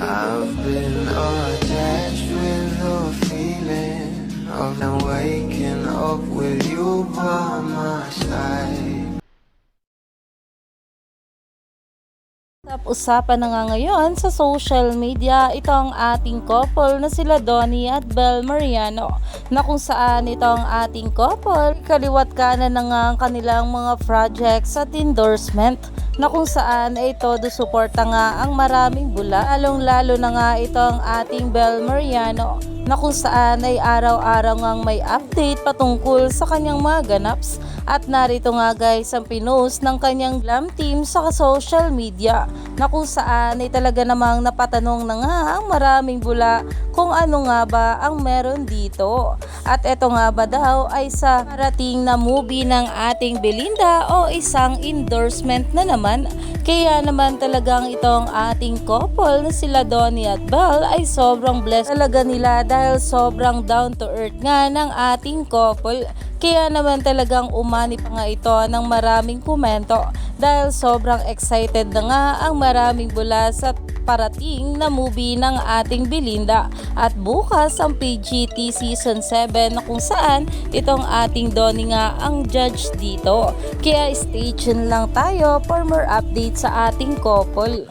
I've been attached with the feeling of now waking up with you by my side. Usapan na nga ngayon sa social media itong ating couple na sila Donnie at Bel Mariano na kung saan itong ating couple kaliwat kanan na nga ang kanilang mga projects at endorsement na kung saan ay todo suporta nga ang maraming bula. Lalong lalo na nga itong ating Bel Mariano na kung saan ay araw-araw ngang may update patungkol sa kanyang mga ganaps. At narito nga guys ang pinost ng kanyang glam team sa social media na kung saan ay talaga namang napatanong na nga ang maraming bula kung ano nga ba ang meron dito. At eto nga ba daw ay sa parating na movie ng ating Belinda o isang endorsement na naman. Kaya naman talagang itong ating couple na sila Donnie at Belle ay sobrang blessed talaga nila dahil sobrang down to earth nga ng ating couple. Kaya naman talagang umani pa nga ito ng maraming komento dahil sobrang excited na nga ang maraming bula sa parating na movie ng ating Belinda at bukas ang PGT Season 7 na kung saan itong ating Donnie nga ang judge dito. Kaya stay tuned lang tayo for more updates sa ating couple.